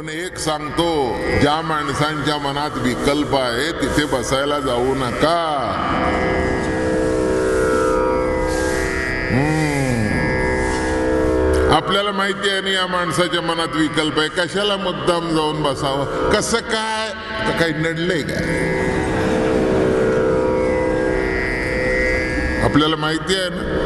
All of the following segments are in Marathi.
म्हणून एक सांगतो ज्या माणसांच्या मनात विकल्प आहे तिथे बसायला जाऊ नका. आपल्याला माहिती आहे ना या माणसाच्या मनात विकल्प आहे. कशाला मुद्दाम जाऊन बसावं? कसं काय? तर काही नडलंय काय आपल्याला माहिती आहे ना?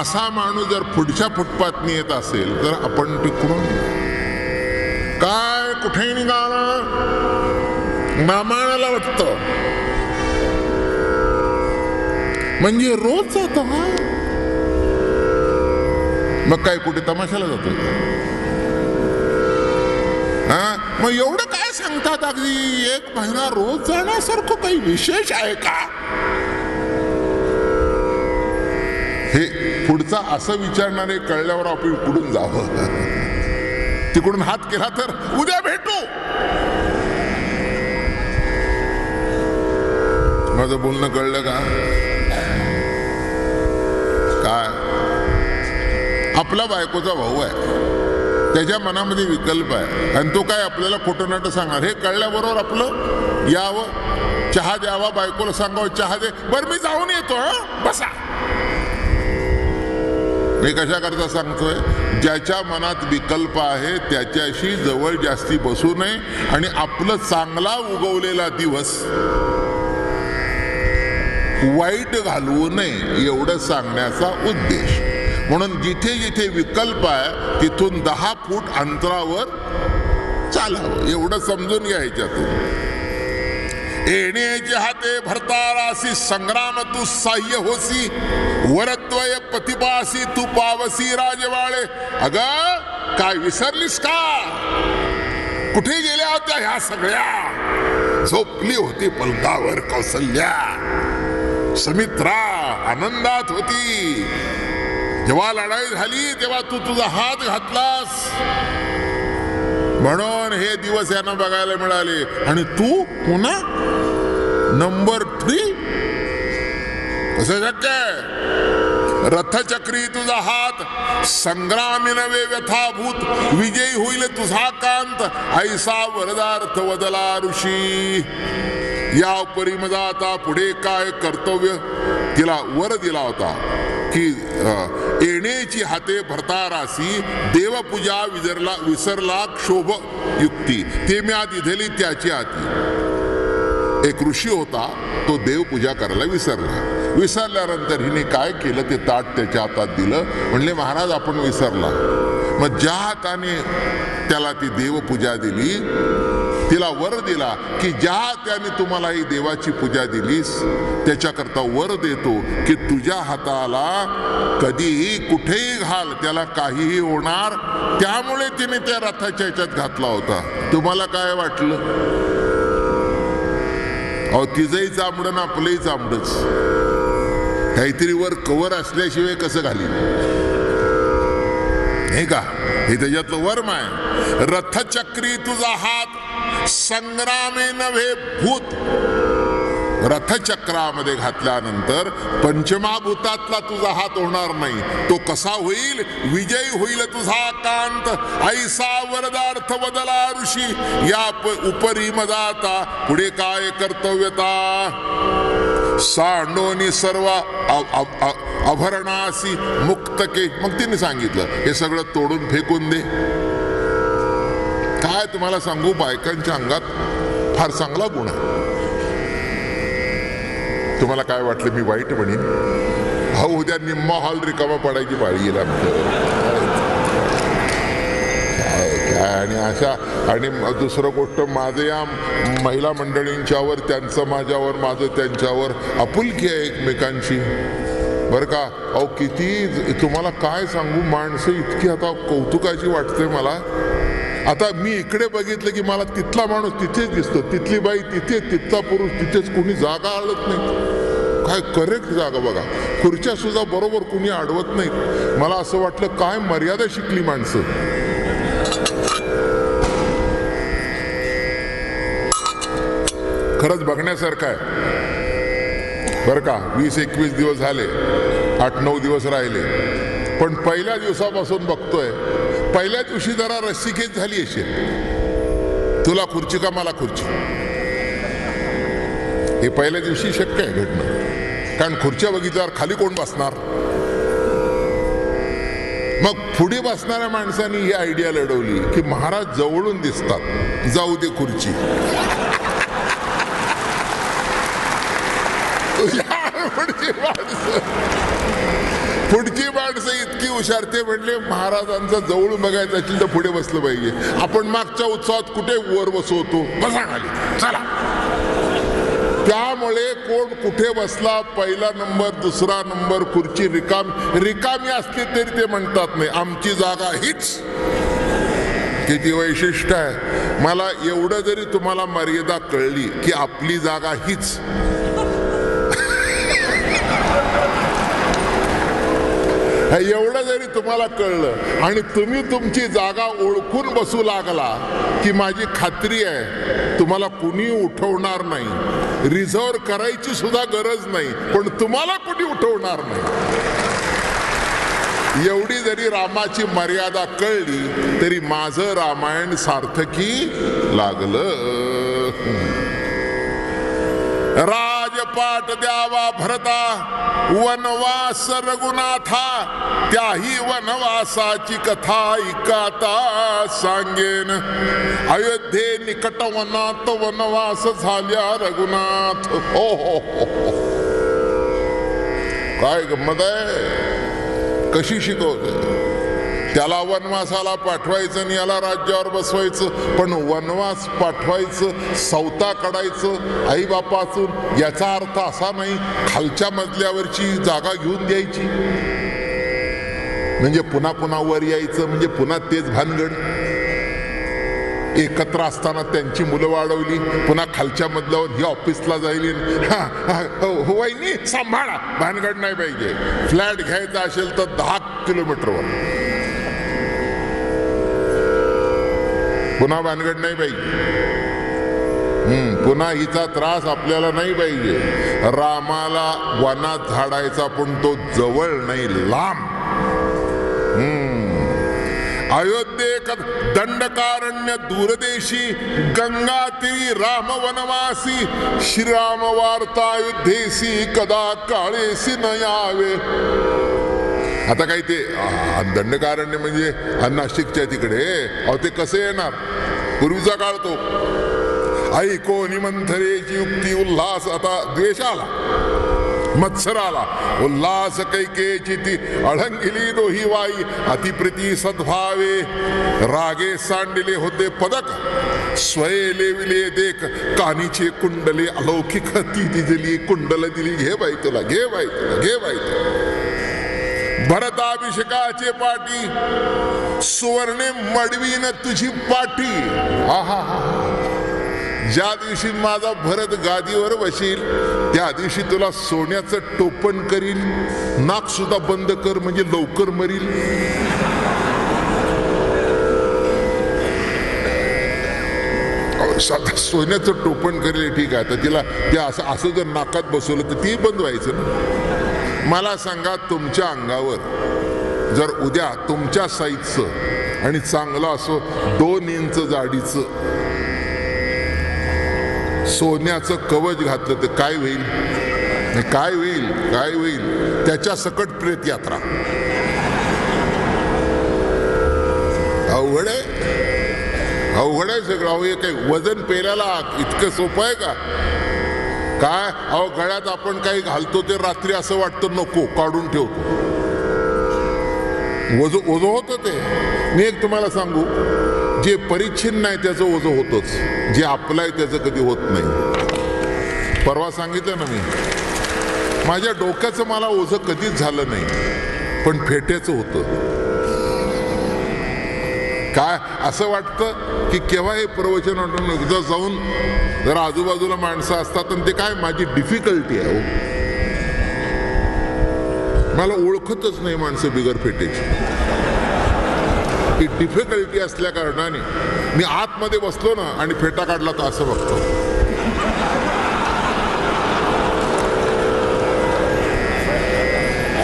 असा माणूस जर पुढच्या फुटपाथनी येत असेल तर आपण टिकून काय कुठे निघाला मामाला वाटत. म्हणजे रोज जातो हा. मग काय कुठे तमाशाला जातो? हा? मग एवढं काय सांगतात अगदी? एक महिना रोज जाण्यासारखं काही विशेष आहे का? हे पुढचा असं विचारणारे कळल्यावर आपण कुठून जावं? तिकडून हात केला तर उद्या भेटू. माझं बोलणं कळलं का? काय? आपला बायकोचा भाऊ आहे. त्याच्या मनामध्ये विकल्प आहे. आणि तो काय आपल्याला खोटं नाटं सांगणार? हे कळल्याबरोबर आपलं यावं. चहा द्यावा बायकोला सांगावं चहा दे. बरं मी जाऊन येतो हं? बसा. मी कशा करता सांगतोय? ज्याच्या मनात विकल्प आहे त्याच्याशी जवळ जास्ती बसू नये आणि आपलं चांगला उगवलेला दिवस वाईट घालवू नये एवढं सांगण्याचा उद्देश. म्हणून जिथे जिथे विकल्प आहे तिथून दहा फूट अंतरावर चालावं. एवढं समजून घ्यायच्यातून ह्याच्यातून येण्याचे हाते भरतारासी संग्राम तू साह्य होसी वरत्वय पतिपासी तू पावसी राजवाळे अग काय विसरलीस का? कुठे गेल्या होत्या ह्या सगळ्या? झोपली होती पलकावर कौसल्या. समित्रा आनंदात होती. जेव्हा लढाई झाली तेव्हा तू तुझा हात घातलास. म्हणून हे दिवस यांना बघायला मिळाले. आणि तू पुन्हा नंबर थ्री असं शक्य आहे रथचक्री तुझा हात संग्रामी नवे व्यथाभूत विजयी होईल तुझा कांत ऐसा वरदार्थ वदला ऋषी. या परिमदा आता पुढे काय कर्तव्य? तिला वर दिला होता की येणेची येण्याची हाते भरतारासी देवपूजा विजरला विसरला क्षोभ युक्ती. ते मी आत इधेली त्याची हाती एक ऋषी होता तो देवपूजा करायला विसरला. विसरल्यानंतर हिने काय केलं ते ताट त्याच्या हातात दिलं. म्हणले महाराज आपण विसरला. मग ज्या हाताने त्याला ती देवपूजा दिली तिला वर दिला की ज्या त्याने तुम्हाला ही देवाची पूजा दिलीस त्याच्याकरता वर देतो की तुझ्या हाताला कधीही कुठेही घाल त्याला काहीही होणार. त्यामुळे तिने त्या रथाच्या ह्याच्यात घातला होता. तुम्हाला काय वाटलं? अहो तिचंही चामडं ना आपलंही चामडंच. काहीतरी वर कवर असल्याशिवाय कसं घाली हे का? हे त्याच्यातलं वर्म आहे. रथचक्री तुझा हात संग्रामे नव्हे भूत. रथचक्रामध्ये घातल्यानंतर पंचमाभूतातला तुझा हात होणार नाही. तो कसा होईल? विजयी होईल तुझा कांत. ऐसा वरदार्थ बदला ऋषी. या उपरी मदाता. पुढे काय कर्तव्यता? सांडोनी सर्व अभरणासी मुक्तके मग तिने सांगितलं हे सगळं तोडून फेकून दे. काय तुम्हाला सांगू बायकांच्या अंगात फार चांगला गुण आहे. तुम्हाला काय वाटलं मी वाईट म्हणेन? हा उद्या निम्मा हॉल रिकामा पडायची पाळी येईल आणि अशा आणि दुसरं गोष्ट माझं या महिला मंडळींच्यावर त्यांचं माझ्यावर माझं त्यांच्यावर आपुलकी आहे एकमेकांची बरं का? अहो किती तुम्हाला काय सांगू? माणसं इतकी आता कौतुकाची वाटते मला. आता मी इकडे बघितलं की मला तिथला माणूस तिथेच दिसतो. तिथली बाई तिथे तिथला पुरुष तिथेच. कुणी जागा आळत नाही. काय करेक्ट जागा बघा. खुर्च्या सुद्धा बरोबर कुणी अडवत नाहीत. मला असं वाटलं काय मर्यादा शिकली माणसं? खरंच बघण्यासारखं आहे. बरं का वीस एकवीस दिवस झाले आठ नऊ दिवस राहिले. पण पहिल्या दिवसापासून बघतोय पहिल्या दिवशी जरा रस्सीखेच झाली असेल. तुला खुर्ची का मला खुर्ची? हे पहिल्या दिवशी शक्य आहे घडणं कारण खुर्च्या बघितल्यावर खाली कोण बसणार? मग पुढे बसणाऱ्या माणसांनी ही आयडिया लढवली की महाराज जवळून दिसतात. जाऊ दे खुर्ची. या पुढची माणसं फुडकी माणसं इतकी हुशार ते म्हणले महाराजांचं जवळ बघायचं असेल तर पुढे बसलं पाहिजे. आपण मागच्या उत्सवात कुठे वर बसवतो? बसा खाली. चला. त्यामुळे कोण कुठे बसला पहिला नंबर दुसरा नंबर खुर्ची रिकाम रिकामी असली तरी ते म्हणतात नाही आमची जागा हीच. किती वैशिष्ट्य आहे. मला एवढं जरी तुम्हाला मर्यादा कळली की आपली जागा हीच जरी तुम्हाला कळलं आणि तुम्ही तुमची जागा ओळखून बसू लागला की माझी खात्री आहे तुम्हाला कुणी उठवणार नाही. रिझर्व करायची सुद्धा गरज नाही पण तुम्हाला कुणी उठवणार नाही. एवढी जरी रामाची मर्यादा कळली तरी माझं रामायण सार्थकी लागलं. राम पाठ द्यावा भरता. वनवास रघुनाथा त्याही वनवासाची कथा ऐकाता सांगेन. अयोध्ये निकट वनात वनवास झाल्या रघुनाथ. हो हो हो हो. काय गंमत आहे? कशी शिकवते त्याला वनवासाला पाठवायचं आणि याला राज्यावर बसवायचं. पण वनवास पाठवायचं सवता काढायचं आईबापासून याचा अर्थ असा नाही खालच्या मजल्यावरची जागा घेऊन द्यायची. म्हणजे पुन्हा पुन्हा वर यायचं म्हणजे पुन्हा तेच भानगड. एकत्र असताना त्यांची मुलं वाढवली पुन्हा खालच्या मधल्यावर ही ऑफिसला जाईल हा, हा, हो, हो वाईनी सांभाळा. भानगड नाही पाहिजे. फ्लॅट घ्यायचा असेल तर दहा किलोमीटरवर. पुन्हा भानगड नाही पाहिजे. पुन्हा हिचा त्रास आपल्याला नाही पाहिजे. रामाला वनात झाडायचा पण तो जवळ नाही लांब. अयोध्येक दंडकारण्य दूरदेशी गंगा तीरी राम वनवासी श्रीराम वार्ता अयोध्येसी कदा काळेसी न यावे. आता काही ते दंडकारण्य म्हणजे नाशिकच्या तिकडे. अहो ते कसे येणार? पूर्वीचा काळ तो. ऐको निमंथरेची युक्ती उल्हास आता द्वेष आला मत्सर आला उल्हास कैकेची ती अळंगिली दोही वाई अतिप्रिती सद्भावे. रागे सांडले होते पदक स्वये लेविले देख कानीचे कुंडले अलौकिक ती दिली कुंडल दिली. घे बाई तुला घे बाई तुला घे बाई तुला. भरताभिषेकाचे पाठी सुवर्णे मडवीन तुझी पाठी आहा ज्या दिवशी माझा भरत गादीवर बसेल त्या दिवशी तुला सोन्याचं टोपण करील नाक सुद्धा बंद कर म्हणजे लवकर मरील सोन्याचं टोपण करेल ठीक आहे. तर तिला ते असं असं जर नाकात बसवलं तर ते बंद व्हायचं ना. मला सांगा तुमच्या अंगावर. जर उद्या तुमच्या साईजचं आणि चांगलं असं दोन इंच जाडीचं सोन्याचं कवच घातलं तर काय होईल? काय होईल? काय होईल? त्याच्या सकट प्रेत यात्रा. अवघड आहे. अवघड आहे सगळं. अहो हे काही वजन पेरायला इतकं सोपं आहे का? काय? अहो गळ्यात आपण काही घालतो ते रात्री असं वाटतं नको काढून ठेवतो. ओझ ओझं होतं ते. मी एक तुम्हाला सांगू जे परिच्छिन्न आहे त्याचं ओझं होतंच. जे आपलं आहे त्याचं कधी होत नाही. परवा सांगितलं ना मी. माझ्या डोक्याचं मला ओझं कधीच झालं नाही पण फेट्याचं होतं. काय? असं वाटतं की केव्हा हे प्रवचन एकदा जाऊन जर आजूबाजूला माणसं असतात आणि ते काय माझी डिफिकल्टी आहे हो. मला ओळखतच नाही माणसं बिगर फेटेची ती डिफिकल्टी असल्या कारणाने मी आतमध्ये बसलो ना आणि फेटा काढला तर असं बघतो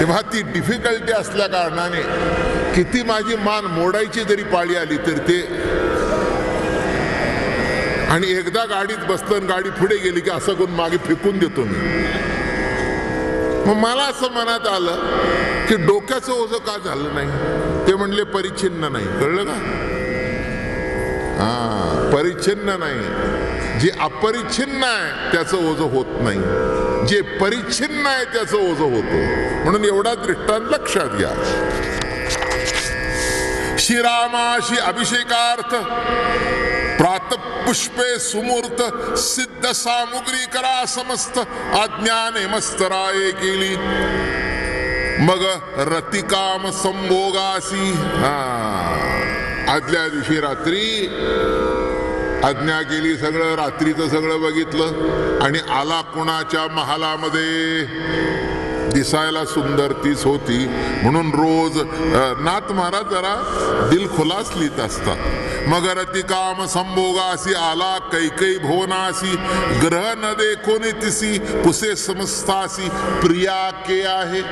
तेव्हा ती डिफिकल्टी असल्या कारणाने किती माझी मान मोडायची जरी पाळी आली तर ते आणि एकदा गाडीत बसलं आणि गाडी पुढे गेली की असं करून मागे फेकून देतो मी. मग मला असं मनात आलं की डोक्याचं ओझं का झालं नाही? ते म्हणले परिच्छिन्न नाही. कळलं का? हा परिच्छिन्न नाही. जे अपरिच्छिन्न आहे त्याचं ओझं होत नाही. जे परिच्छिन्न आहे त्याचं ओझं होतं. म्हणून एवढा दृष्टांत लक्षात घ्या. श्रीरामाशी अभिषेकार्थ प्रात पुष्पे सुमूर्त सिद्ध सामुग्री करा समस्त आज्ञाने मस्तराये केली. मग रतिकाम संभोगासी. हा. आदल्या दिवशी रात्री आज्ञा केली सगळं रात्रीचं सगळं बघितलं आणि आला कुणाच्या महालामध्ये? दिसायला सुंदर तीच होती. म्हणून रोज अ, नाथ महाराज जरा दिलखुलास लिहित असतात. मगर ती काम संभोगासी आला कैकई भुवनासी ग्रह न देखोनी तिसी पुसे समस्तासी प्रिया के आहे।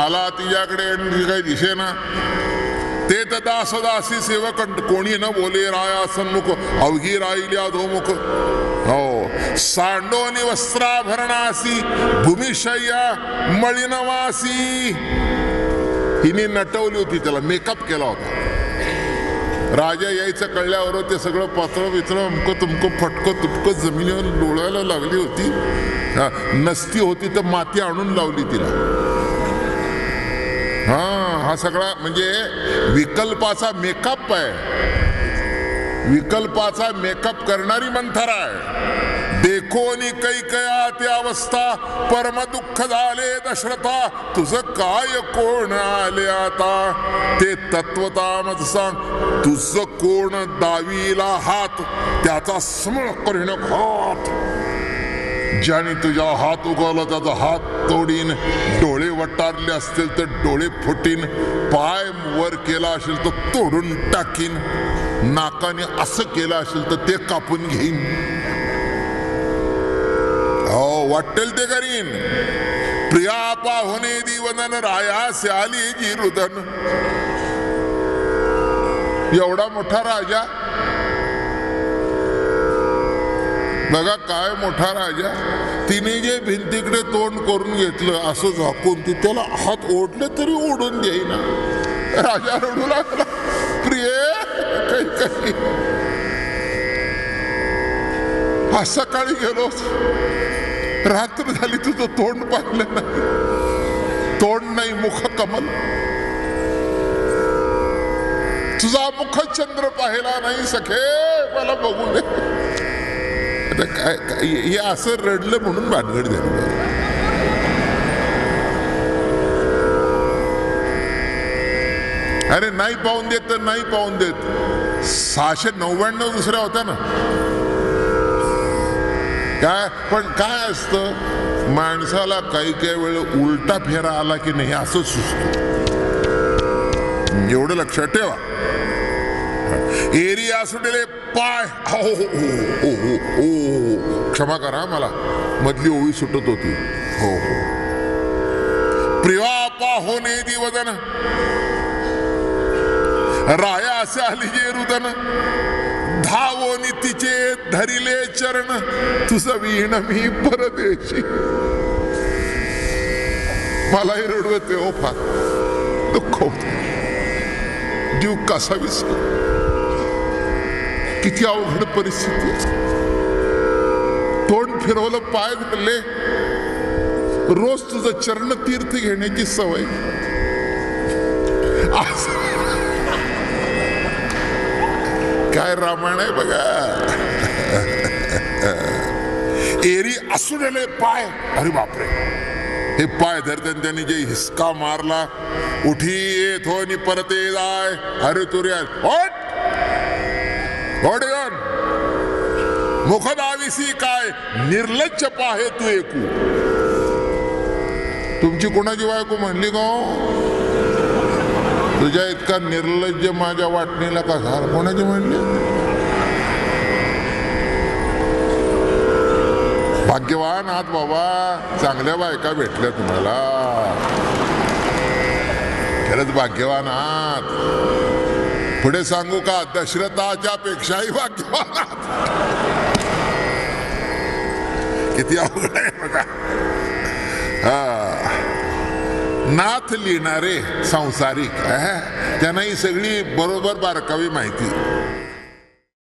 आला तिच्याकडे आणि काही दिशेना ते तदा सदासी सेवक कोणी न बोले राया सन्मुख अवघी राहिल्या धोमुख। हो सांडोनी वस्त्राभरणासी भूमिशय्या मळिनवासी। हिने नटवली होती त्याला मेकअप केला होता। राजा यायचं कळल्यावर ते सगळं पात्र वित्र अमकं तुमकं फटकं तुटकं जमिनीवर डोळायला लागली होती. हा, नसती होती तर माती आणून लावली तिला. हा हा सगळा म्हणजे विकल्पाचा मेकअप आहे. विकल्पाचा मेकअप करणारी मंथरा आहे. देखोनी कैकया ती अवस्था परम दुःख झाले दशरथा तुझं काय कोण आले आता? ते तत्वतामत सांग तुझं कोण दावीला हात? त्याचा स्मळ करीन हात. ज्याने तुझा हात उगवला त्याचा हात तोडीन. डोळे वटारले असतील तर डोळे फुटीन. पाय वर केला असेल तर तोडून टाकीन. नाकाने असं केलं असेल तर ते कापून घेईन. हो वाटेल ते करीन प्रिया पाहुणे दिवदन राया आली जी रुदन. एवढा मोठा राजा? बघा काय मोठा राजा. तिने जे भिंतीकडे तोंड करून घेतलं असं झाकून ती त्याला हात ओढले तरी ओढून देईना. राजा रडू लागला. प्रिय काही काही. आज सकाळी गेलो रात्र झाली तुझं तोंड पाहिलं नाही. तोंड नाही मुख कमल. तुझा मुख चंद्र पाहिला नाही सखे. मला बघू दे. आता काय काय हे असं रडलं म्हणून भानगड झाली अरे नाही पाहून देत तर नाही पाहून देत. सहाशे नव्याण्णव दुसऱ्या होत्या ना. काय? पण काय असतं? माणसाला काही काही वेळ उलटा फेरा आला की नाही असं सुचतो. एवढं लक्षात ठेवा. एरिया असुडेले पाय. हो, हो हो हो हो हो हो क्षमा करा मला. मधली ओळी सुटत होती. हो हो. प्रिवा पाहोने दिवदन राया असे आली जे रुदन. धावोनी तिचे धरिले चरण. तुझं विण मी परदेशी. मलाही रडवते हो फार. दुःख होत. जीव कसा विसर? किती अवघड परिस्थिती तोंड फिरवलं पाय धरले. रोज तुझं चरण तीर्थ घेण्याची सवय. काय रामायण आहे बघा. एरी असुनेले पाय. अरे बापरे. हे पाय धरते त्यांनी जे हिसका मारला उठी येत हो नि परत ये जाय. अरे तुर्या मुखदाविसी काय? निर्लज्ज पाहे तू एकू. तुमची कोणाची बायको म्हणली का तुझ्या इतका निर्लज्ज माझ्या वाटणीला का झाला कोणाची म्हणली? भाग्यवान आहात बाबा. चांगल्या बायका भेटल्या तुम्हाला. खरंच भाग्यवान आहात. पुढे सांगू का? दशरथाच्या पेक्षाही भाग्यवान आहात. किती अवघड आहे बघा. हा. नाथ लिहिणारे संसारिक त्यांना ही सगळी बरोबर बारकावी माहिती.